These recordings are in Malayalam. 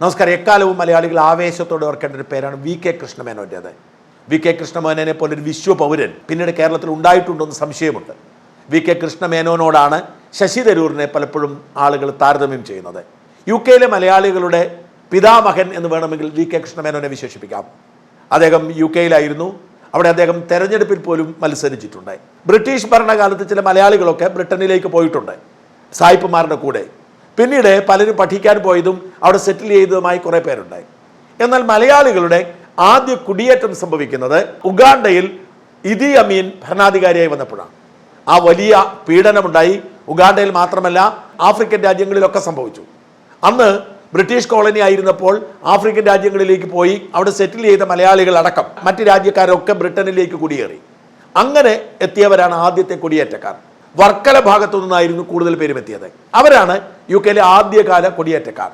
നമസ്കാരം. എക്കാലവും മലയാളികൾ ആവേശത്തോടെ ഓർക്കേണ്ട ഒരു പേരാണ് വി കെ കൃഷ്ണമേനോന്റേത്. വി കെ കൃഷ്ണമേനോനെ പോലെ ഒരു വിശ്വപൗരൻ പിന്നീട് കേരളത്തിൽ ഉണ്ടായിട്ടുണ്ടോ എന്ന് സംശയമുണ്ട്. വി കെ കൃഷ്ണമേനോനോടാണ് ശശി തരൂരിനെ പലപ്പോഴും ആളുകൾ താരതമ്യം ചെയ്യുന്നത്. യു കെയിലെ മലയാളികളുടെ പിതാമഹൻ എന്ന് വേണമെങ്കിൽ വി കെ കൃഷ്ണമേനോനെ വിശേഷിപ്പിക്കാം. അദ്ദേഹം യു കെയിലായിരുന്നു. അവിടെ അദ്ദേഹം തെരഞ്ഞെടുപ്പിൽ പോലും മത്സരിച്ചിട്ടുണ്ട്. ബ്രിട്ടീഷ് ഭരണകാലത്ത് ചില മലയാളികളൊക്കെ ബ്രിട്ടനിലേക്ക് പോയിട്ടുണ്ട്. സായിപ്പുമാരുടെ കൂടെ. പിന്നീട് പലരും പഠിക്കാൻ പോയതും അവിടെ സെറ്റിൽ ചെയ്തതുമായി കുറേ പേരുണ്ടായി. എന്നാൽ മലയാളികളുടെ ആദ്യ കുടിയേറ്റം സംഭവിക്കുന്നത് ഉഗാണ്ടയിൽ ഇതി അമീൻ ഭരണാധികാരിയായി വന്നപ്പോഴാണ്. ആ വലിയ പീഡനമുണ്ടായി. ഉഗാണ്ടയിൽ മാത്രമല്ല ആഫ്രിക്കൻ രാജ്യങ്ങളിലൊക്കെ സംഭവിച്ചു. അന്ന് ബ്രിട്ടീഷ് കോളനി ആയിരുന്നപ്പോൾ ആഫ്രിക്കൻ രാജ്യങ്ങളിലേക്ക് പോയി അവിടെ സെറ്റിൽ ചെയ്ത മലയാളികൾ അടക്കം മറ്റ് രാജ്യക്കാരൊക്കെ ബ്രിട്ടനിലേക്ക് കുടിയേറി. അങ്ങനെ എത്തിയവരാണ് ആദ്യത്തെ കുടിയേറ്റക്കാർ. വർക്കല ഭാഗത്തു നിന്നായിരുന്നു കൂടുതൽ പേരും എത്തിയത് അവരാണ് യു കെയിലെ ആദ്യകാല കൊടിയേറ്റക്കാർ.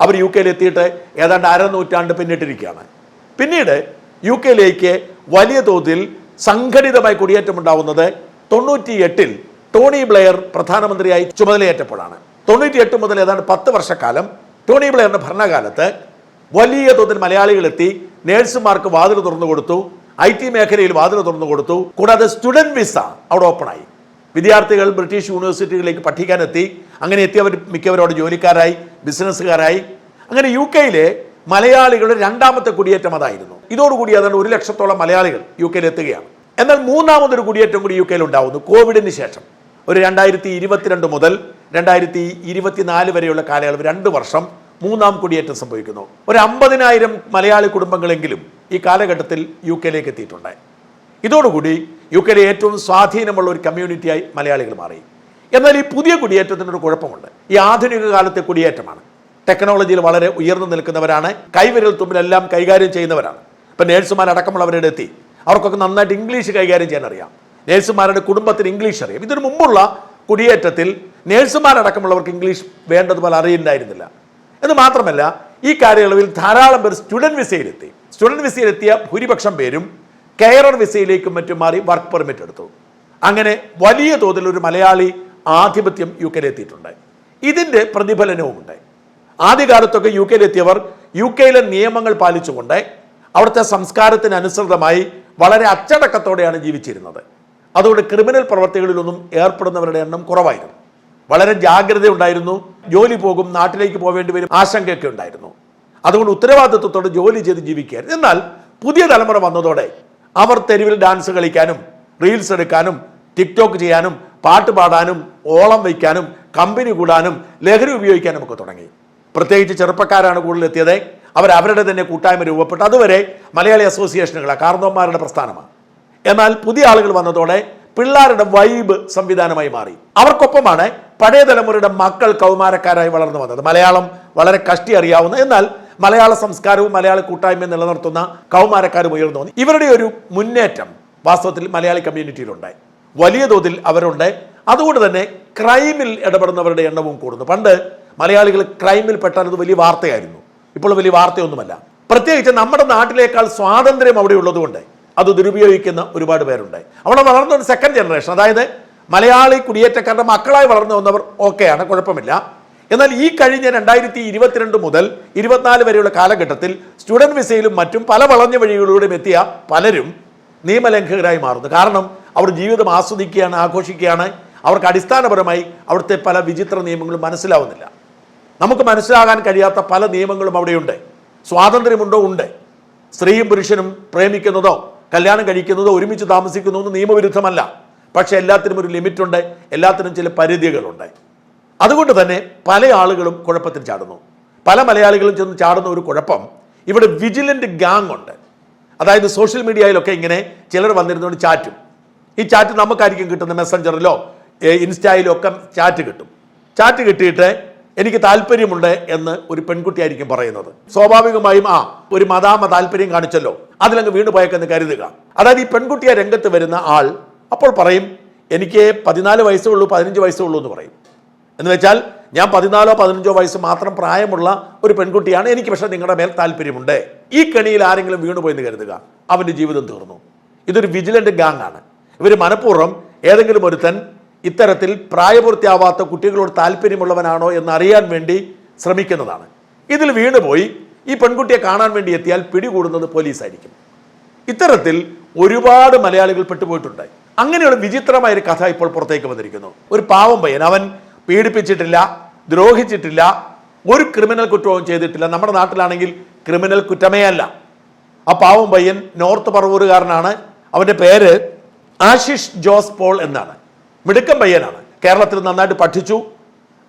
അവർ യു കെയിൽ എത്തിയിട്ട് ഏതാണ്ട് അരനൂറ്റാണ്ട് പിന്നിട്ടിരിക്കുകയാണ്. പിന്നീട് യു കെയിലേക്ക് വലിയ തോതിൽ സംഘടിതമായി കുടിയേറ്റമുണ്ടാവുന്നത് തൊണ്ണൂറ്റി എട്ടിൽ ടോണി ബ്ലെയർ പ്രധാനമന്ത്രിയായി ചുമതലയേറ്റപ്പോഴാണ്. തൊണ്ണൂറ്റി എട്ട് മുതൽ ഏതാണ്ട് പത്ത് വർഷക്കാലം ടോണി ബ്ലെയറിന്റെ ഭരണകാലത്ത് വലിയ തോതിൽ മലയാളികളെത്തി നേഴ്സുമാർക്ക് വാതിൽ തുറന്നു കൊടുത്തു ഐ ടി മേഖലയിൽ വാതിൽ തുറന്നു കൊടുത്തു കൂടാതെ സ്റ്റുഡന്റ് വിസ അവിടെ ഓപ്പണായി. വിദ്യാർത്ഥികൾ ബ്രിട്ടീഷ് യൂണിവേഴ്സിറ്റികളിലേക്ക് പഠിക്കാനെത്തി. അങ്ങനെ എത്തിയവർ മിക്കവരോട് ജോലിക്കാരായി ബിസിനസ്സുകാരായി. അങ്ങനെ യു കെയിലെ മലയാളികളുടെ രണ്ടാമത്തെ കുടിയേറ്റം അതായിരുന്നു. ഇതോടുകൂടി അതുകൊണ്ട് ഒരു ലക്ഷത്തോളം മലയാളികൾ യു കെയിൽ എത്തുകയാണ് എന്നാൽ മൂന്നാമതൊരു കുടിയേറ്റം കൂടി യു കെയിൽ ഉണ്ടാവുന്നു കോവിഡിന് ശേഷം. ഒരു രണ്ടായിരത്തി ഇരുപത്തിരണ്ട് മുതൽ രണ്ടായിരത്തി ഇരുപത്തിനാല് വരെയുള്ള കാലയളവ് രണ്ട് വർഷം മൂന്നാം കുടിയേറ്റം സംഭവിക്കുന്നു. ഒരു അമ്പതിനായിരം മലയാളി കുടുംബങ്ങളെങ്കിലും ഈ കാലഘട്ടത്തിൽ യു കെയിലേക്ക് എത്തിയിട്ടുണ്ട്. ഇതോടുകൂടി യു കെയിലെ ഏറ്റവും സ്വാധീനമുള്ള ഒരു കമ്മ്യൂണിറ്റിയായി മലയാളികൾ മാറി. എന്നാൽ ഈ പുതിയ കുടിയേറ്റത്തിനൊരു കുഴപ്പമുണ്ട്. ഈ ആധുനിക കാലത്തെ കുടിയേറ്റമാണ്. ടെക്നോളജിയിൽ വളരെ ഉയർന്നു നിൽക്കുന്നവരാണ് കൈവിരൽ തുമ്പിലെല്ലാം കൈകാര്യം ചെയ്യുന്നവരാണ്. ഇപ്പം നേഴ്സുമാരടക്കമുള്ളവരുടെ എത്തി? അവർക്കൊക്കെ നന്നായിട്ട് ഇംഗ്ലീഷ് കൈകാര്യം ചെയ്യാൻ അറിയാം നേഴ്സുമാരുടെ കുടുംബത്തിന് ഇംഗ്ലീഷ് അറിയാം. ഇതിനു മുമ്പുള്ള കുടിയേറ്റത്തിൽ നേഴ്സുമാരടക്കമുള്ളവർക്ക് ഇംഗ്ലീഷ് വേണ്ടതുപോലെ അറിയുന്നുണ്ടായിരുന്നില്ല എന്ന് മാത്രമല്ല ഈ കാലയളവിൽ ധാരാളം പേർ സ്റ്റുഡന്റ് വിസയിലെത്തി. സ്റ്റുഡന്റ് വിസയിലെത്തിയ ഭൂരിപക്ഷം പേരും കെയറർ വിസയിലേക്കും മറ്റും മാറി വർക്ക് പെർമിറ്റ് എടുത്തു. അങ്ങനെ വലിയ തോതിൽ ഒരു മലയാളി ആധിപത്യം യു കെയിലെത്തിയിട്ടുണ്ട്. ഇതിന്റെ പ്രതിഫലനവുമുണ്ട്. ആദ്യകാലത്തൊക്കെ യു കെയിലെത്തിയവർ യു കെയിലെ നിയമങ്ങൾ പാലിച്ചുകൊണ്ട് അവിടുത്തെ സംസ്കാരത്തിന് അനുസൃതമായി വളരെ അച്ചടക്കത്തോടെയാണ് ജീവിച്ചിരുന്നത്. അതുകൊണ്ട് ക്രിമിനൽ പ്രവർത്തികളിലൊന്നും ഏർപ്പെടുന്നവരുടെ എണ്ണം കുറവായിരുന്നു. വളരെ ജാഗ്രത ഉണ്ടായിരുന്നു ജോലി പോകും നാട്ടിലേക്ക് പോവേണ്ടി വരും ആശങ്കയൊക്കെ ഉണ്ടായിരുന്നു. അതുകൊണ്ട് ഉത്തരവാദിത്വത്തോടെ ജോലി ചെയ്ത് ജീവിക്കുകയായിരുന്നു. എന്നാൽ പുതിയ തലമുറ വന്നതോടെ അവർ തെരുവിൽ ഡാൻസ് കളിക്കാനും റീൽസ് എടുക്കാനും ടിക്ടോക്ക് ചെയ്യാനും പാട്ട് പാടാനും ഓളം വയ്ക്കാനും കമ്പനി കൂടാനും ലഹരി ഉപയോഗിക്കാനും ഒക്കെ തുടങ്ങി. പ്രത്യേകിച്ച് ചെറുപ്പക്കാരാണ് കൂടുതൽ എത്തിയത് അവർ അവരുടെ തന്നെ കൂട്ടായ്മ രൂപപ്പെട്ടു. അതുവരെ മലയാളി അസോസിയേഷനുകളാണ് കാർന്നോന്മാരുടെ പ്രസ്ഥാനമാണ്. എന്നാൽ പുതിയ ആളുകൾ വന്നതോടെ പിള്ളേരുടെ വൈബ് സംവിധാനമായി മാറി. അവർക്കൊപ്പമാണ് പഴയ തലമുറയുടെ മക്കൾ കൗമാരക്കാരായി വളർന്നു വന്നത്. മലയാളം വളരെ കഷ്ടി അറിയാവുന്ന എന്നാൽ മലയാള സംസ്കാരവും മലയാള കൂട്ടായ്മയും നിലനിർത്തുന്ന കൗമാരക്കാരും ഉയർന്നു വന്നു. ഇവരുടെ ഒരു മുന്നേറ്റം വാസ്തവത്തിൽ മലയാളി കമ്മ്യൂണിറ്റിയിലുണ്ടായി. വലിയ തോതിൽ അവരുണ്ട്. അതുകൊണ്ട് തന്നെ ക്രൈമിൽ ഇടപെടുന്നവരുടെ എണ്ണവും കൂടുന്നു. പണ്ട് മലയാളികൾ ക്രൈമിൽ പെട്ടാൽ അത് വലിയ വാർത്തയായിരുന്നു. ഇപ്പോൾ വലിയ വാർത്തയൊന്നുമല്ല. പ്രത്യേകിച്ച് നമ്മുടെ നാട്ടിലേക്കാൾ സ്വാതന്ത്ര്യം അവിടെ ഉള്ളതുകൊണ്ട് അത് ദുരുപയോഗിക്കുന്ന ഒരുപാട് പേരുണ്ട് അവിടെ വളർന്ന ഒരു സെക്കൻഡ് ജനറേഷൻ അതായത് മലയാളി കുടിയേറ്റക്കാരുടെ മക്കളായി വളർന്നു വന്നവർ ഓക്കെയാണ് കുഴപ്പമില്ല. എന്നാൽ ഈ കഴിഞ്ഞ രണ്ടായിരത്തി ഇരുപത്തിരണ്ട് മുതൽ ഇരുപത്തിനാല് വരെയുള്ള കാലഘട്ടത്തിൽ സ്റ്റുഡന്റ് വിസയിലും മറ്റും പല വളഞ്ഞ വഴികളിലൂടെയും എത്തിയ പലരും നിയമലംഘകരായി മാറുന്നു. കാരണം അവർ ജീവിതം ആസ്വദിക്കുകയാണ് ആഘോഷിക്കുകയാണ്. അവർക്ക് അടിസ്ഥാനപരമായി അവിടുത്തെ പല വിചിത്ര നിയമങ്ങളും മനസ്സിലാവുന്നില്ല. നമുക്ക് മനസ്സിലാകാൻ കഴിയാത്ത പല നിയമങ്ങളും അവിടെയുണ്ട്. സ്വാതന്ത്ര്യമുണ്ടോ? ഉണ്ട്. സ്ത്രീയും പുരുഷനും പ്രേമിക്കുന്നതോ കല്യാണം കഴിക്കുന്നതോ ഒരുമിച്ച് താമസിക്കുന്നതോ നിയമവിരുദ്ധമല്ല. പക്ഷേ എല്ലാത്തിനും ഒരു ലിമിറ്റുണ്ട്. എല്ലാത്തിനും ചില പരിധികളുണ്ട്. അതുകൊണ്ട് തന്നെ പല ആളുകളും കുഴപ്പത്തിൽ ചാടുന്നു. പല മലയാളികളും ചെന്ന് ചാടുന്ന ഒരു കുഴപ്പം ഇവിടെ വിജിലന്റ് ഗാങ് ഉണ്ട്. അതായത് സോഷ്യൽ മീഡിയയിലൊക്കെ ഇങ്ങനെ ചിലർ വന്നിരുന്നുകൊണ്ട് ചാറ്റും. ഈ ചാറ്റ് നമുക്കായിരിക്കും കിട്ടുന്ന മെസ്സഞ്ചറിലോ ഇൻസ്റ്റയിലോ ഒക്കെ ചാറ്റ് കിട്ടും. ചാറ്റ് കിട്ടിയിട്ട് എനിക്ക് താല്പര്യമുണ്ട് എന്ന് ഒരു പെൺകുട്ടിയായിരിക്കും പറയുന്നത്. സ്വാഭാവികമായും ആ ഒരു മതാമ താല്പര്യം കാണിച്ചല്ലോ. അതിലങ്ങ് വീണ് പോയേക്കെന്ന് കരുതുക. അതായത് ഈ പെൺകുട്ടിയെ രംഗത്ത് വരുന്ന ആൾ അപ്പോൾ പറയും എനിക്ക് പതിനാല് വയസ്സേ ഉള്ളൂ പതിനഞ്ച് വയസ്സേ ഉള്ളൂ എന്ന് പറയും. എന്ന് വെച്ചാൽ ഞാൻ പതിനാലോ പതിനഞ്ചോ വയസ്സ് മാത്രം പ്രായമുള്ള ഒരു പെൺകുട്ടിയാണ്. എനിക്ക് പക്ഷേ നിങ്ങളുടെ മേൽ താല്പര്യമുണ്ട്. ഈ കെണിയിൽ ആരെങ്കിലും വീണുപോയെന്ന് കരുതുക. അവന്റെ ജീവിതം തീർന്നു. ഇതൊരു വിജിലന്റ് ഗാങ് ആണ്. ഇവർ മനഃപൂർവം ഏതെങ്കിലും ഒരുത്തൻ ഇത്തരത്തിൽ പ്രായപൂർത്തിയാവാത്ത കുട്ടികളോട് താല്പര്യമുള്ളവനാണോ എന്ന് അറിയാൻ വേണ്ടി ശ്രമിക്കുന്നതാണ്. ഇതിൽ വീണുപോയി ഈ പെൺകുട്ടിയെ കാണാൻ വേണ്ടി എത്തിയാൽ പിടികൂടുന്നത് പോലീസായിരിക്കും. ഇത്തരത്തിൽ ഒരുപാട് മലയാളികൾ പെട്ടുപോയിട്ടുണ്ട്. അങ്ങനെയുള്ള വിചിത്രമായ ഒരു കഥ ഇപ്പോൾ പുറത്തേക്ക് വന്നിരിക്കുന്നു. ഒരു പാവം പയ്യൻ. അവൻ പീഡിപ്പിച്ചിട്ടില്ല ദ്രോഹിച്ചിട്ടില്ല ഒരു ക്രിമിനൽ കുറ്റവും ചെയ്തിട്ടില്ല. നമ്മുടെ നാട്ടിലാണെങ്കിൽ ക്രിമിനൽ കുറ്റമേ അല്ല. ആ പാവം പയ്യൻ നോർത്ത് പറവൂരുകാരനാണ്. അവന്റെ പേര് ആശിഷ് ജോസ് പോൾ എന്നാണ്. മിടുക്കൻ പയ്യനാണ്. കേരളത്തിൽ നന്നായിട്ട് പഠിച്ചു.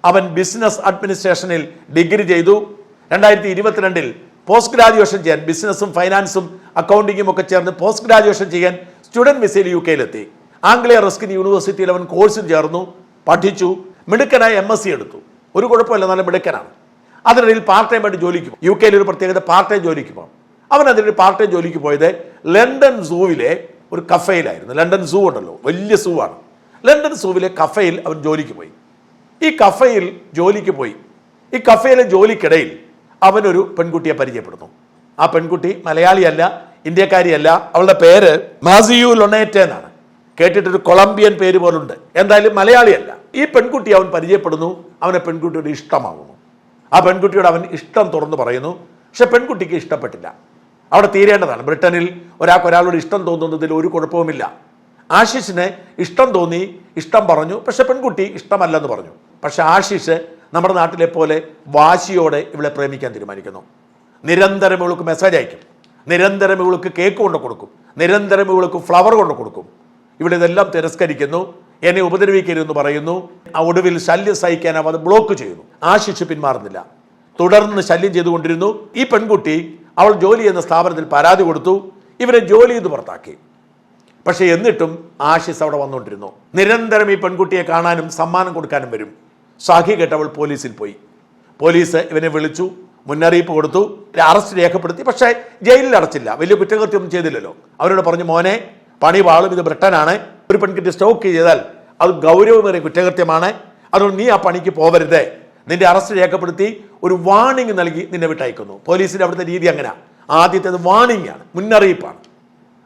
അവൻ ബിസിനസ് അഡ്മിനിസ്ട്രേഷനിൽ ഡിഗ്രി ചെയ്തു. രണ്ടായിരത്തി ഇരുപത്തിരണ്ടിൽ പോസ്റ്റ് ഗ്രാജുവേഷൻ ചെയ്യാൻ ബിസിനസ്സും ഫൈനാൻസും അക്കൗണ്ടിങ്ങും ഒക്കെ ചേർന്ന് പോസ്റ്റ് ഗ്രാജുവേഷൻ ചെയ്യാൻ സ്റ്റുഡന്റ് വിസയിൽ യു കെയിലെത്തി ആംഗ്ലിയ റസ്കിൻ യൂണിവേഴ്സിറ്റിയിൽ അവൻ കോഴ്സും ചേർന്നു. പഠിച്ചു. മിടുക്കനായി എം എസ് സി എടുത്തു. ഒരു കുഴപ്പമില്ല നല്ല മിടുക്കനാണ്. അതിനിടയിൽ പാർട്ട് ടൈം ആയിട്ട് ജോലിക്ക് പോകും യു കെയിൽ ഒരു പ്രത്യേകത പാർട്ട് ടൈം ജോലിക്ക് പോകും അവൻ അതിനിടയിൽ പാർട്ട് ടൈം ജോലിക്ക് പോയത് ലണ്ടൻ സൂവിലെ ഒരു കഫയിലായിരുന്നു ലണ്ടൻ സൂ ഉണ്ടല്ലോ. വലിയ സൂ ആണ്. ലണ്ടൻ സൂവിലെ കഫയിൽ അവൻ ജോലിക്ക് പോയി. ഈ കഫയിൽ ജോലിക്ക് പോയി. ഈ കഫയിലെ ജോലിക്കിടയിൽ അവനൊരു പെൺകുട്ടിയെ പരിചയപ്പെടുന്നു. ആ പെൺകുട്ടി മലയാളിയല്ല ഇന്ത്യക്കാരിയല്ല. അവളുടെ പേര് മാസിയു ലൊണേറ്റ എന്നാണ്. കേട്ടിട്ടൊരു കൊളംബിയൻ പേര് പോലുണ്ട്. എന്തായാലും മലയാളിയല്ല. ഈ പെൺകുട്ടി അവൻ പരിചയപ്പെടുന്നു അവനെ പെൺകുട്ടിയുടെ ഇഷ്ടമാകുന്നു ആ പെൺകുട്ടിയോട് അവൻ ഇഷ്ടം തുറന്നു പറയുന്നു പക്ഷെ പെൺകുട്ടിക്ക് ഇഷ്ടപ്പെട്ടില്ല. അവിടെ തീരേണ്ടതാണ്. ബ്രിട്ടനിൽ ഒരാൾക്ക് ഒരാളോട് ഇഷ്ടം തോന്നുന്നതിൽ ഒരു കുഴപ്പവുമില്ല. ആശിഷിന് ഇഷ്ടം തോന്നി ഇഷ്ടം പറഞ്ഞു പക്ഷെ പെൺകുട്ടി ഇഷ്ടമല്ലെന്ന് പറഞ്ഞു. പക്ഷെ ആശിഷ് നമ്മുടെ നാട്ടിലെ പോലെ വാശിയോടെ ഇവളെ പ്രേമിക്കാൻ തീരുമാനിക്കുന്നു. നിരന്തരം ഇവൾക്ക് മെസ്സേജ് അയക്കും. നിരന്തരം ഇവൾക്ക് കേക്ക് കൊണ്ട് കൊടുക്കും. നിരന്തരം ഇവൾക്ക് ഫ്ലവർ കൊണ്ട് കൊടുക്കും. ഇവിടെ ഇതെല്ലാം തിരസ്കരിക്കുന്നു. എന്നെ ഉപദ്രവിക്കരുതെന്ന് പറയുന്നു. ഒടുവിൽ ശല്യം സഹിക്കാൻ അവ അത് ബ്ലോക്ക് ചെയ്യുന്നു. ആ ശിശു പിന്മാറുന്നില്ല. തുടർന്ന് ശല്യം ചെയ്തുകൊണ്ടിരുന്നു. ഈ പെൺകുട്ടി അവൾ ജോലി എന്ന സ്ഥാപനത്തിൽ പരാതി കൊടുത്തു. ഇവരെ ജോലി ചെയ്ത് പുറത്താക്കി. പക്ഷേ എന്നിട്ടും ആശിസ് അവിടെ വന്നുകൊണ്ടിരുന്നു. നിരന്തരം ഈ പെൺകുട്ടിയെ കാണാനും സമ്മാനം കൊടുക്കാനും വരും. സാഖി കേട്ടവൾ പോലീസിൽ പോയി. പോലീസ് ഇവനെ വിളിച്ചു മുന്നറിയിപ്പ് കൊടുത്തു അറസ്റ്റ് രേഖപ്പെടുത്തി. പക്ഷേ ജയിലിൽ അടച്ചില്ല. വലിയ കുറ്റകൃത്യമൊന്നും ചെയ്തില്ലല്ലോ. അവരോട് പറഞ്ഞു മോനെ പണി വാളും ഇത് ബ്രിട്ടനാണ്. ഒരു പെൺകുട്ടി സ്റ്റോക്ക് ചെയ്താൽ അത് ഗൗരവമേറിയ കുറ്റകൃത്യമാണ്. അതുകൊണ്ട് നീ ആ പണിക്ക് പോവരുത്. നിന്റെ അറസ്റ്റ് രേഖപ്പെടുത്തി ഒരു വാണിംഗ് നൽകി നിന്നെ വിട്ടയക്കുന്നു. പോലീസിന്റെ അവിടുത്തെ രീതി അങ്ങനെ. ആദ്യത്തേത് വാണിംഗ് ആണ് മുന്നറിയിപ്പാണ്.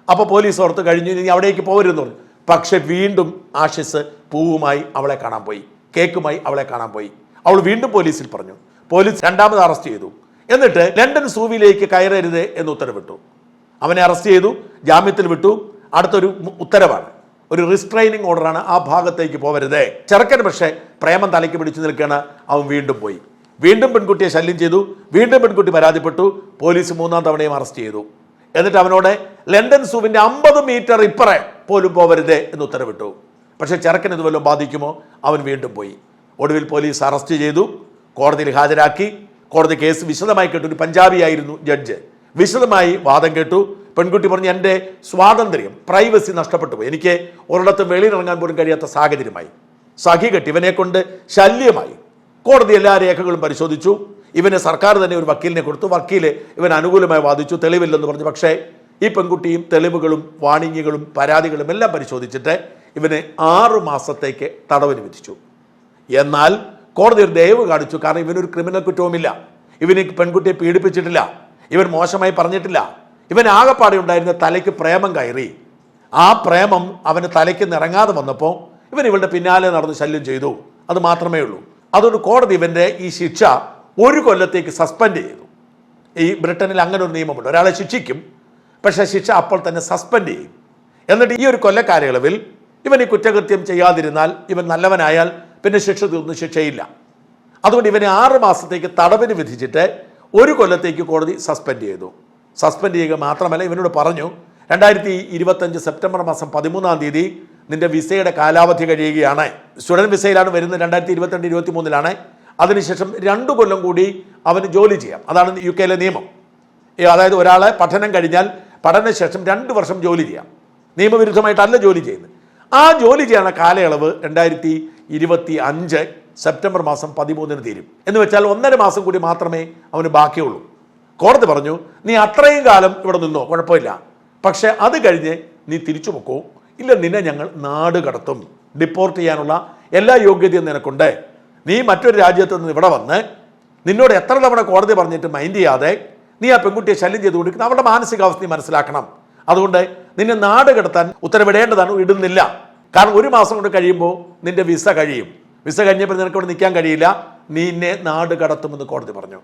അപ്പോൾ പോലീസ് ഓർത്ത് കഴിഞ്ഞു നീ അവിടേക്ക് പോകരുതെന്ന് പറഞ്ഞു. പക്ഷെ വീണ്ടും ആഷിസ് പൂവുമായി അവളെ കാണാൻ പോയി. കേക്കുമായി അവളെ കാണാൻ പോയി. അവൾ വീണ്ടും പോലീസിൽ പറഞ്ഞു പോലീസ് രണ്ടാമത് അറസ്റ്റ് ചെയ്തു. എന്നിട്ട് ലണ്ടൻ സൂവിലേക്ക് കയറരുത് എന്ന് ഉത്തരവിട്ടു. അവനെ അറസ്റ്റ് ചെയ്തു ജാമ്യത്തിൽ വിട്ടു. അടുത്തൊരു ഉത്തരവാണ്. ഒരു റിസ്ട്രൈനിങ് ഓർഡറാണ് ആ ഭാഗത്തേക്ക് പോവരുത്. ചെറുക്കൻ പക്ഷേ പ്രേമം തലയ്ക്ക് പിടിച്ചു നിൽക്കുകയാണ്. അവൻ വീണ്ടും പോയി. വീണ്ടും പെൺകുട്ടിയെ ശല്യം ചെയ്തു. വീണ്ടും പെൺകുട്ടി പരാതിപ്പെട്ടു. പോലീസ് മൂന്നാം തവണയും അറസ്റ്റ് ചെയ്തു. എന്നിട്ട് അവനോട് ലണ്ടൻ സൂവിന്റെ അമ്പത് മീറ്റർ ഇപ്പറേ പോലും പോവരുത് എന്ന് ഉത്തരവിട്ടു. പക്ഷേ ചെറുക്കൻ ഇത് വല്ലതും ബാധിക്കുമോ? അവൻ വീണ്ടും പോയി. ഒടുവിൽ പോലീസ് അറസ്റ്റ് ചെയ്തു. കോടതിയിൽ ഹാജരാക്കി. കോടതി കേസ് വിശദമായി കേട്ടു. ഒരു പഞ്ചാബിയായിരുന്നു ജഡ്ജ്. വിശദമായി വാദം കേട്ടു. പെൺകുട്ടി പറഞ്ഞു എന്റെ സ്വാതന്ത്ര്യം പ്രൈവസി നഷ്ടപ്പെട്ടു പോയി. എനിക്ക് ഒരിടത്തും വെളിയിലിറങ്ങാൻ പോലും കഴിയാത്ത സാഹചര്യമായി. സഖി കെട്ടി. ഇവനെ കൊണ്ട് ശല്യമായി. കോടതി എല്ലാ രേഖകളും പരിശോധിച്ചു. ഇവനെ സർക്കാർ തന്നെ ഒരു വക്കീലിനെ കൊടുത്തു. വക്കീൽ ഇവൻ അനുകൂലമായി വാദിച്ചു. തെളിവില്ലെന്ന് പറഞ്ഞു. പക്ഷേ ഈ പെൺകുട്ടിയും തെളിവുകളും വാണിജ്യങ്ങളും പരാതികളും എല്ലാം പരിശോധിച്ചിട്ട് ഇവന് ആറു മാസത്തേക്ക് തടവിന് വിധിച്ചു. എന്നാൽ കോടതി ഒരു ദയവ് കാണിച്ചു. കാരണം ഇവനൊരു ക്രിമിനൽ കുറ്റവുമില്ല. ഇവന് പെൺകുട്ടിയെ പീഡിപ്പിച്ചിട്ടില്ല. ഇവൻ മോശമായി പറഞ്ഞിട്ടില്ല. ഇവൻ ആകെപ്പാടെ ഉണ്ടായിരുന്ന തലയ്ക്ക് പ്രേമം കയറി. ആ പ്രേമം അവന് തലയ്ക്ക് നിറങ്ങാതെ വന്നപ്പോൾ ഇവൻ ഇവളുടെ പിന്നാലെ നടന്ന് ശല്യം ചെയ്തു. അത് മാത്രമേ ഉള്ളൂ. അതുകൊണ്ട് കോടതി ഇവന്റെ ഈ ശിക്ഷ ഒരു കൊല്ലത്തേക്ക് സസ്പെൻഡ് ചെയ്തു. ഈ ബ്രിട്ടനിൽ അങ്ങനെ ഒരു നിയമമുണ്ട്. ഒരാളെ ശിക്ഷിക്കും പക്ഷേ ശിക്ഷ അപ്പോൾ തന്നെ സസ്പെൻഡ് ചെയ്യും. എന്നിട്ട് ഈ ഒരു കൊല്ലക്കാലയളവിൽ ഇവൻ ഈ കുറ്റകൃത്യം ചെയ്യാതിരുന്നാൽ ഇവൻ നല്ലവനായാൽ പിന്നെ ശിക്ഷ തീർന്നു ശിക്ഷയില്ല. അതുകൊണ്ട് ഇവനെ ആറ് മാസത്തേക്ക് തടവിന് വിധിച്ചിട്ട് ഒരു കൊല്ലത്തേക്ക് കോടതി സസ്പെൻഡ് ചെയ്തു. സസ്പെൻഡ് ചെയ്യുക മാത്രമല്ല ഇവനോട് പറഞ്ഞു രണ്ടായിരത്തി ഇരുപത്തഞ്ച് സെപ്റ്റംബർ മാസം പതിമൂന്നാം തീയതി നിന്റെ വിസയുടെ കാലാവധി കഴിയുകയാണ്. സ്റ്റുഡന്റ് വിസയിലാണ് വരുന്നത് രണ്ടായിരത്തി ഇരുപത്തിരണ്ട് ഇരുപത്തി മൂന്നിലാണ് അതിനുശേഷം രണ്ട് കൊല്ലം കൂടി അവന് ജോലി ചെയ്യാം. അതാണ് യു കെയിലെ നിയമം അതായത് ഒരാളെ പഠനം കഴിഞ്ഞാൽ പഠനശേഷം രണ്ട് വർഷം ജോലി ചെയ്യാം. നിയമവിരുദ്ധമായിട്ടല്ല ജോലി ചെയ്യുന്നത്. ആ ജോലി ചെയ്യുന്ന കാലയളവ് രണ്ടായിരത്തി ഇരുപത്തി അഞ്ച് സെപ്റ്റംബർ മാസം പതിമൂന്നിന് തീരും. എന്ന് വെച്ചാൽ ഒന്നര മാസം കൂടി മാത്രമേ അവന് ബാക്കിയുള്ളൂ. കോടതി പറഞ്ഞു നീ അത്രയും കാലം ഇവിടെ നിന്നോ? കുഴപ്പമില്ല. പക്ഷെ അത് കഴിഞ്ഞ് നീ തിരിച്ചു പൊക്കോ? ഇല്ല നിന്നെ ഞങ്ങൾ നാട് കടത്തും. ഡിപ്പോർട്ട് ചെയ്യാനുള്ള എല്ലാ യോഗ്യതയും നിനക്കുണ്ട്. നീ മറ്റൊരു രാജ്യത്ത് നിന്ന് ഇവിടെ വന്ന് നിന്നോട് എത്ര തവണ കോടതി പറഞ്ഞിട്ട് മൈൻഡ് ചെയ്യാതെ നീ ആ പെൺകുട്ടിയെ ശല്യം ചെയ്ത് കൊടുക്കുന്ന അവരുടെ മാനസികാവസ്ഥ മനസ്സിലാക്കണം. അതുകൊണ്ട് നിന്നെ നാട് കടത്താൻ ഉത്തരവിടേണ്ടതാണ്. ഇടുന്നില്ല. കാരണം ഒരു മാസം കൊണ്ട് കഴിയുമ്പോൾ നിന്റെ വിസ കഴിയും. വിസ കഴിഞ്ഞപ്പോൾ നിനക്ക് ഇവിടെ നിൽക്കാൻ കഴിയില്ല. നീ എന്നെ നാട് കടത്തുമെന്ന് കോടതി പറഞ്ഞു.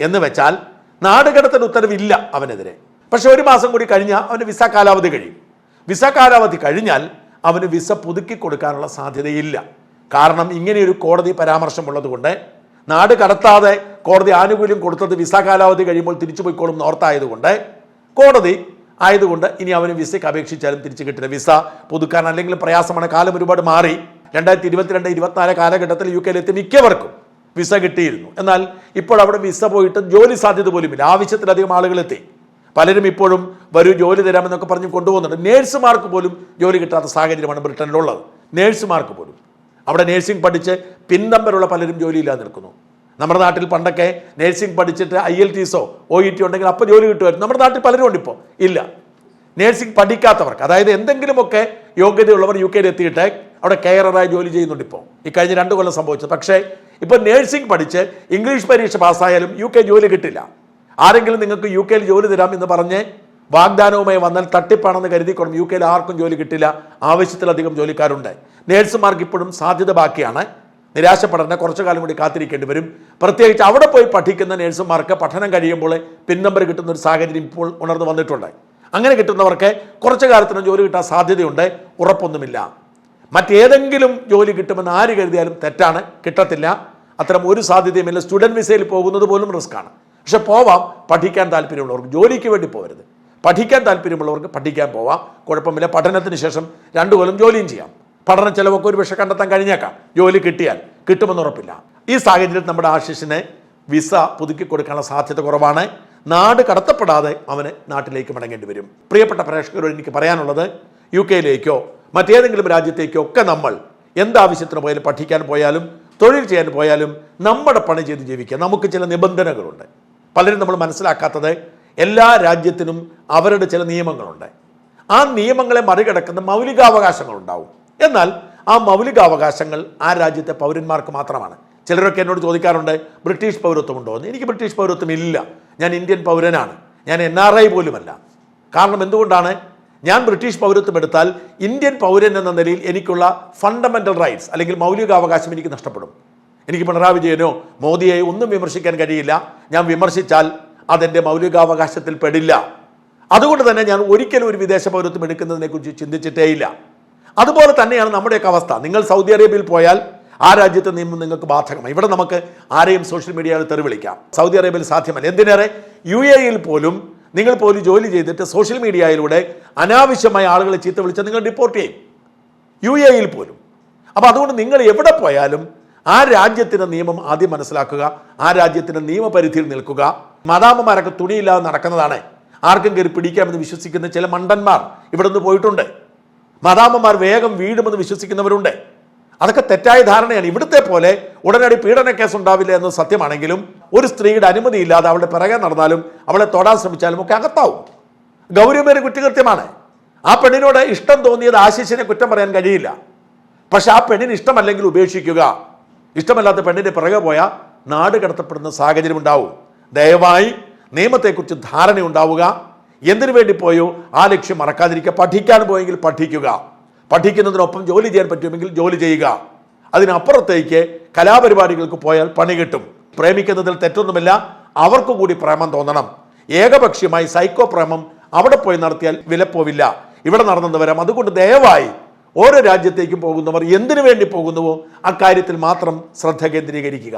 എന്ന് വെച്ചാൽ നാടുകടത്തിന് ഉത്തരവില്ല അവനെതിരെ. പക്ഷെ ഒരു മാസം കൂടി കഴിഞ്ഞാൽ അവന് വിസ കാലാവധി കഴിയും. വിസ കാലാവധി കഴിഞ്ഞാൽ അവന് വിസ പുതുക്കി കൊടുക്കാനുള്ള സാധ്യതയില്ല. കാരണം ഇങ്ങനെയൊരു കോടതി പരാമർശമുള്ളത് കൊണ്ട് നാട് കടത്താതെ കോടതി ആനുകൂല്യം കൊടുത്തത് വിസ കാലാവധി കഴിയുമ്പോൾ തിരിച്ചു പോയിക്കോളും നോർത്തായതുകൊണ്ട് കോടതി ആയതുകൊണ്ട് ഇനി അവന് വിസയ്ക്ക് അപേക്ഷിച്ചാലും തിരിച്ചു കിട്ടില്ല. വിസ പുതുക്കാൻ അല്ലെങ്കിൽ പ്രയാസമാണ്. കാലം ഒരുപാട് മാറി. രണ്ടായിരത്തി ഇരുപത്തിരണ്ട് ഇരുപത്തിനാല് കാലഘട്ടത്തിൽ യു കെയിലെത്തി മിക്കവർക്കും വിസ കിട്ടിയിരുന്നു. എന്നാൽ ഇപ്പോൾ അവിടെ വിസ പോയിട്ട് ജോലി സാധ്യത പോലുമില്ല. ആവശ്യത്തിലധികം ആളുകൾ എത്തി. പലരും ഇപ്പോഴും വരൂ ജോലി തരാമെന്നൊക്കെ പറഞ്ഞ് കൊണ്ടുപോകുന്നുണ്ട്. നേഴ്സുമാർക്ക് പോലും ജോലി കിട്ടാത്ത സാഹചര്യമാണ് ബ്രിട്ടനിലുള്ളത്. നേഴ്സുമാർക്ക് പോലും. അവിടെ നേഴ്സിംഗ് പഠിച്ച് പിന്തമ്പരുള്ള പലരും ജോലിയില്ലാതെ നിൽക്കുന്നു. നമ്മുടെ നാട്ടിൽ പണ്ടൊക്കെ നേഴ്സിംഗ് പഠിച്ചിട്ട് I L T S O E T ഉണ്ടെങ്കിൽ അപ്പോൾ ജോലി കിട്ടുമായിരുന്നു. നമ്മുടെ നാട്ടിൽ പലരും ഉണ്ട് ഇപ്പോൾ ഇല്ല. നേഴ്സിംഗ് പഠിക്കാത്തവർക്ക് അതായത് എന്തെങ്കിലുമൊക്കെ യോഗ്യതയുള്ളവർ യു കെയിൽ എത്തിയിട്ട് അവിടെ കെയററായി ജോലി ചെയ്യുന്നുണ്ട് ഇപ്പോൾ ഈ കഴിഞ്ഞ രണ്ട് കൊല്ലം സംഭവിച്ചത് പക്ഷേ ഇപ്പോൾ നേഴ്സിംഗ് പഠിച്ച് ഇംഗ്ലീഷ് പരീക്ഷ പാസ്സായാലും യു കെ ജോലി കിട്ടില്ല. ആരെങ്കിലും നിങ്ങൾക്ക് യു കെയിൽ ജോലി തരാം എന്ന് പറഞ്ഞ് വാഗ്ദാനവുമായി വന്നാൽ തട്ടിപ്പാണെന്ന് കരുതിക്കൊള്ളും യു കെയിൽ ആർക്കും ജോലി കിട്ടില്ല. ആവശ്യത്തിലധികം ജോലിക്കാരുണ്ട്. നേഴ്സുമാർക്ക് ഇപ്പോഴും സാധ്യത ബാക്കിയാണ്. നിരാശപ്പെടേണ്ട കുറച്ചു കാലം കൂടി കാത്തിരിക്കേണ്ടി വരും. പ്രത്യേകിച്ച് അവിടെ പോയി പഠിക്കുന്ന നേഴ്സുമാർക്ക് പഠനം കഴിയുമ്പോൾ പിൻ നമ്പർ കിട്ടുന്ന ഒരു സാഹചര്യം ഇപ്പോൾ ഉണർന്നു വന്നിട്ടുണ്ട്. അങ്ങനെ കിട്ടുന്നവർക്ക് കുറച്ചു കാലത്തിന് ജോലി കിട്ടാൻ സാധ്യതയുണ്ട്. ഉറപ്പൊന്നുമില്ല. മറ്റേതെങ്കിലും ജോലി കിട്ടുമെന്ന് ആര് കരുതിയാലും തെറ്റാണ് കിട്ടത്തില്ല. അത്തരം ഒരു സാധ്യതയുമില്ല സ്റ്റുഡന്റ് വിസയിൽ പോകുന്നത് പോലും റിസ്ക്കാണ് പക്ഷെ പോവാം പഠിക്കാൻ താല്പര്യമുള്ളവർക്ക്. ജോലിക്ക് വേണ്ടി പോകരുത് പഠിക്കാൻ താല്പര്യമുള്ളവർക്ക് പഠിക്കാൻ പോവാം. കുഴപ്പമില്ല. പഠനത്തിന് ശേഷം രണ്ടു കൊല്ലം ജോലിയും ചെയ്യാം. പഠന ചെലവൊക്കെ ഒരു പക്ഷേ കണ്ടെത്താൻ കഴിഞ്ഞേക്കാം. ജോലി കിട്ടിയാൽ കിട്ടുമെന്ന് ഉറപ്പില്ല. ഈ സാഹചര്യത്തിൽ നമ്മുടെ ആശിഷിന് വിസ പുതുക്കി കൊടുക്കാനുള്ള സാധ്യത കുറവാണ്. നാട് കടത്തപ്പെടാതെ അവന് നാട്ടിലേക്ക് മടങ്ങേണ്ടി വരും. പ്രിയപ്പെട്ട പ്രേക്ഷകരോട് എനിക്ക് പറയാനുള്ളത് യു കെയിലേക്കോ മറ്റേതെങ്കിലും രാജ്യത്തേക്കൊക്കെ നമ്മൾ എന്താവശ്യത്തിന് പോയാലും പഠിക്കാൻ പോയാലും തൊഴിൽ ചെയ്യാൻ പോയാലും നമ്മുടെ പണി ചെയ്ത് ജീവിക്കുക. നമുക്ക് ചില നിബന്ധനകളുണ്ട്. പലരും നമ്മൾ മനസ്സിലാക്കാത്തത് എല്ലാ രാജ്യത്തിനും അവരുടെ ചില നിയമങ്ങളുണ്ട്. ആ നിയമങ്ങളെ മറികടക്കുന്ന മൗലികാവകാശങ്ങളുണ്ടാവും. എന്നാൽ ആ മൗലികാവകാശങ്ങൾ ആ രാജ്യത്തെ പൗരന്മാർക്ക് മാത്രമാണ്. ചിലരൊക്കെ എന്നോട് ചോദിക്കാറുണ്ട് ബ്രിട്ടീഷ് പൗരത്വം ഉണ്ടോ എന്ന്. എനിക്ക് ബ്രിട്ടീഷ് പൗരത്വം ഇല്ല. ഞാൻ ഇന്ത്യൻ പൗരനാണ്. ഞാൻ എൻ ആർ ഐ പോലുമല്ല. കാരണം എന്തുകൊണ്ടാണ്? ഞാൻ ബ്രിട്ടീഷ് പൗരത്വം എടുത്താൽ ഇന്ത്യൻ പൗരൻ എന്ന നിലയിൽ എനിക്കുള്ള ഫണ്ടമെന്റൽ റൈറ്റ്സ് അല്ലെങ്കിൽ മൗലികാവകാശം എനിക്ക് നഷ്ടപ്പെടും. എനിക്ക് പിണറായി വിജയനോ മോദിയെ ഒന്നും വിമർശിക്കാൻ കഴിയില്ല. ഞാൻ വിമർശിച്ചാൽ അതെന്റെ മൗലികാവകാശത്തിൽ പെടില്ല. അതുകൊണ്ട് തന്നെ ഞാൻ ഒരിക്കലും ഒരു വിദേശ പൗരത്വം എടുക്കുന്നതിനെക്കുറിച്ച് ചിന്തിച്ചിട്ടേയില്ല അതുപോലെ തന്നെയാണ് നമ്മുടെയൊക്കെ അവസ്ഥ. നിങ്ങൾ സൗദി അറേബ്യയിൽ പോയാൽ ആ രാജ്യത്തെ നിയമം നിങ്ങൾക്ക് ബാധകമാണ്. ഇവിടെ നമുക്ക് ആരെയും സോഷ്യൽ മീഡിയയിൽ തെറി വിളിക്കാം. സൗദി അറേബ്യയിൽ സാധ്യമല്ല. എന്തിനേറെ? യു എയിൽ പോലും നിങ്ങൾ ഒരു ജോലി ചെയ്തിട്ട് സോഷ്യൽ മീഡിയയിലൂടെ അനാവശ്യമായ ആളുകളെ ചീത്ത വിളിച്ചാൽ നിങ്ങൾ റിപ്പോർട്ട് ചെയ്യും. യു എയിൽ പോലും. അപ്പോൾ അതുകൊണ്ട് നിങ്ങൾ എവിടെ പോയാലും ആ രാജ്യത്തിന്റെ നിയമം ആദ്യം മനസ്സിലാക്കുക ആ രാജ്യത്തിന്റെ നിയമപരിധിയിൽ നിൽക്കുക. മതാമ്മമാരൊക്കെ തുണിയില്ലാതെ നടക്കുന്നതാണ്. ആർക്കും കയറി പിടിക്കാമെന്ന് വിശ്വസിക്കുന്ന ചില മണ്ടന്മാർ ഇവിടെ നിന്ന് പോയിട്ടുണ്ട്. മതാമ്മമാർ വേഗം വീഴുമെന്ന് വിശ്വസിക്കുന്നവരുണ്ട്. അതൊക്കെ തെറ്റായ ധാരണയാണ്. ഇവിടുത്തെ പോലെ ഉടനടി പീഡന കേസ് ഉണ്ടാവില്ല എന്ന് സത്യമാണെങ്കിലും ഒരു സ്ത്രീയുടെ അനുമതിയില്ലാതെ അവളുടെ പിറകെ നടന്നാലും അവളെ തൊടാൻ ശ്രമിച്ചാലും ഒക്കെ അകത്താവും. ഗൗരവമേറെ കുറ്റകൃത്യമാണ്. ആ പെണ്ണിനോട് ഇഷ്ടം തോന്നിയത് ആശിഷിനെ കുറ്റം പറയാൻ കഴിയില്ല. പക്ഷെ ആ പെണ്ണിന് ഇഷ്ടമല്ലെങ്കിൽ ഉപേക്ഷിക്കുക. ഇഷ്ടമല്ലാത്ത പെണ്ണിന്റെ പിറകെ പോയാൽ നാട് കടത്തപ്പെടുന്ന സാഹചര്യം ഉണ്ടാവും. ദയവായി നിയമത്തെക്കുറിച്ച് ധാരണയുണ്ടാവുക. എന്തിനു വേണ്ടി പോയോ? ആ ലക്ഷ്യം മറക്കാതിരിക്കുക. പഠിക്കാൻ പോയെങ്കിൽ പഠിക്കുക. പഠിക്കുന്നതിനൊപ്പം ജോലി ചെയ്യാൻ പറ്റുമെങ്കിൽ ജോലി ചെയ്യുക. അതിനപ്പുറത്തേക്ക് കലാപരിപാടികൾക്ക് പോയാൽ പണി കിട്ടും. പ്രേമിക്കുന്നതിൽ തെറ്റൊന്നുമില്ല. അവർക്കും കൂടി പ്രേമം തോന്നണം. ഏകപക്ഷീയമായി സൈക്കോ പ്രേമം അവിടെ പോയി നടത്തിയാൽ വിലപ്പോവില്ല. ഇവിടെ നടന്നെന്ന് വരാം. അതുകൊണ്ട് ദയവായി ഓരോ രാജ്യത്തേക്കും പോകുന്നവർ എന്തിനു വേണ്ടി പോകുന്നുവോ അക്കാര്യത്തിൽ മാത്രം ശ്രദ്ധ കേന്ദ്രീകരിക്കുക.